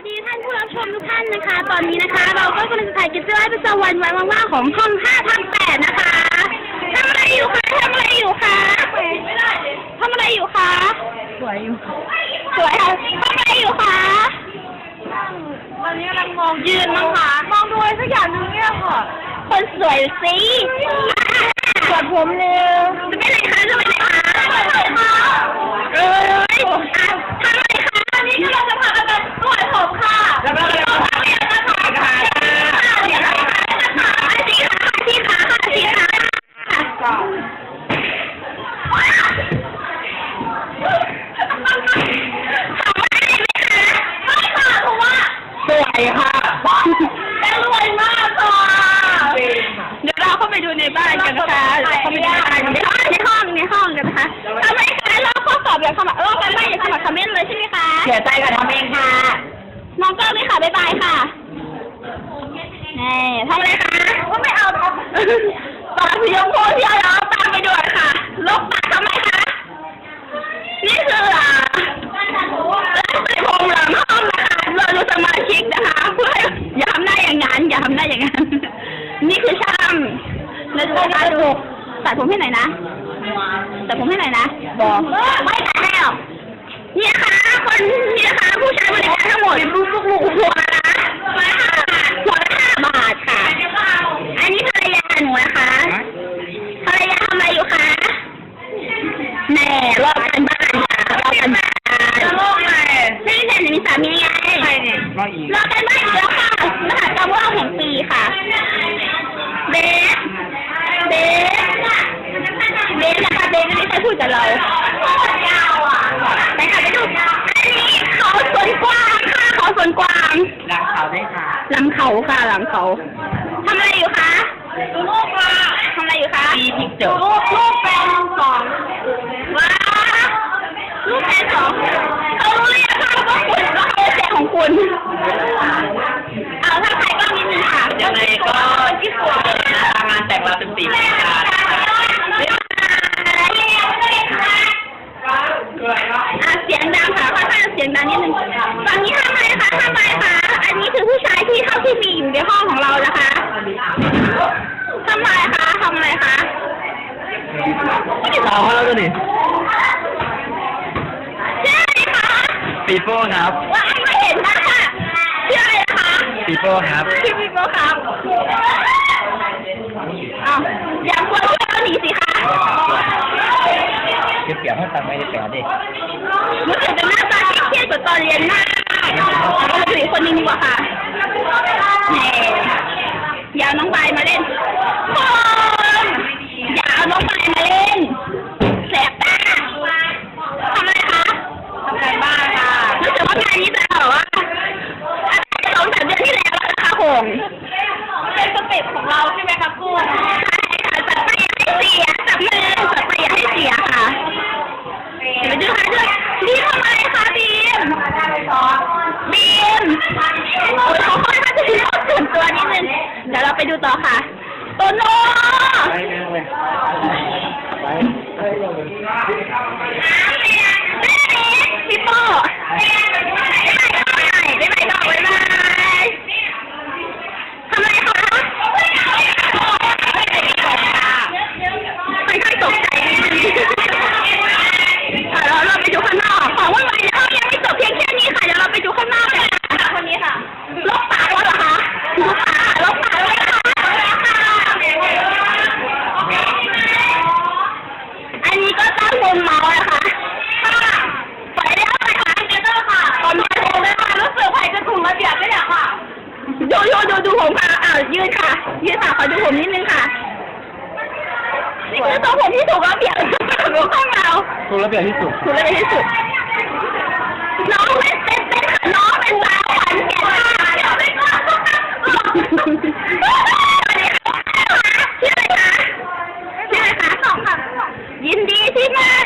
วัสดีท่านผู้รับชมทุกท่านนะคะ ตอนนี้นะคะ เราก็กำลังจะถ่ายกิจกรรมประจำวันวันว่างๆของห้อง5ทับ8นะคะทำอะไรอยู่คะทำอะไรอยู่คะทำอะไรอยู่คะสวยอยู่สวยค่ะทำอะไรอยู่คะตอนนี้กำลังมองยืนมั้งคะมองดูอะไรสักอย่างหนึงเนี่ยค่ะคนสวยสิสวดผมเร็วจะเป็นอะไรคะจะเป็นอะไรคะเอ้ย ค่ะแม่รวยมากค่ะเดี๋ยวเราเข้าไปดูในบ้านกันนะคะเข้าไปดูในบ้านในห้องในห้องในห้องกันนะคะทำไมคะเราข้อสอบอย่างสมัครเรากันไม่อย่างสมัครคอมเมนต์เลยใช่ไหมคะเสียใจกับทำเองค่ะ น้องเก้าเลยค่ะบ๊ายบายค่ะนี่ทำอะไรคะก็ไม่เอาทำปากสีชมพูที่เราตาม เราดูนะคะดูตัดผมให้หน่อยนะตัดผมให้หน่อยนะบอกไม่ตัดให้หรอกนี่นะคะคนนี่นะคะผู้ใช้บริการทั้งหมดลูกลูกลูกหัวนะ ครพูดกับเรายาวอะไปค่ะไปดูอันนี้เขาสวนกวางค่ะเขาสวนกวางรักเขาได้ค่ะหลังเขาค่ะหลังเขาทำอะไรอยู่คะดูลูกค่ะทำอะไรอยู่คะมีพิกเจอร์ลูกลูกแฟนสอง สียงดังนิดนึงฝั่งนี้ทำอะไรคะทำอะไรคะอันนี้คือผู้ชายที่เท่าที่มีอยู่ในห้องของเรานะคะทำอะไรคะทำอะไรคะสาวเขาแล้วตัวนี้ชื่ออะไรคะปีโป้ครับว่าอันไม่เห็นนะคะชื่ออะไรนะคะปีโป้ครับพี่พี่โบครับอ้าวอย่ากลัวเพื่อนหนีสิคะ เก็บเกี่ยวให้ตังค์ไม่ได้แปดดิรู้สึกจะหน้าตาเค รียดกว่าตอนเรียนมากเราดูอีกคนนึงดีกว่าค่ะแหมอย่าวน้องปายมาเล่นคน ไปดูต่อค่ะโตโน่ไปเลยไปไปเลย นี้ก็ตั้งวงเมาส์นะคะค่ะปล่อยได้เท่าไหร่คะเจเตอร์ค่ะตอนนี้ผมเลยค่ะรู้สึกใครจะถูกระเบียบไม่เนี่ยค่ะ ดูดูดูดูผมค่ะอ้าวยืนค่ะ ยืนค่ะขอดูผมนิดนึงค่ะนี่คือตัวผมที่ถูกระเบียบของห้องเรา ถูกระเบียบที่สุด ถูกระเบียบที่สุด Fatima!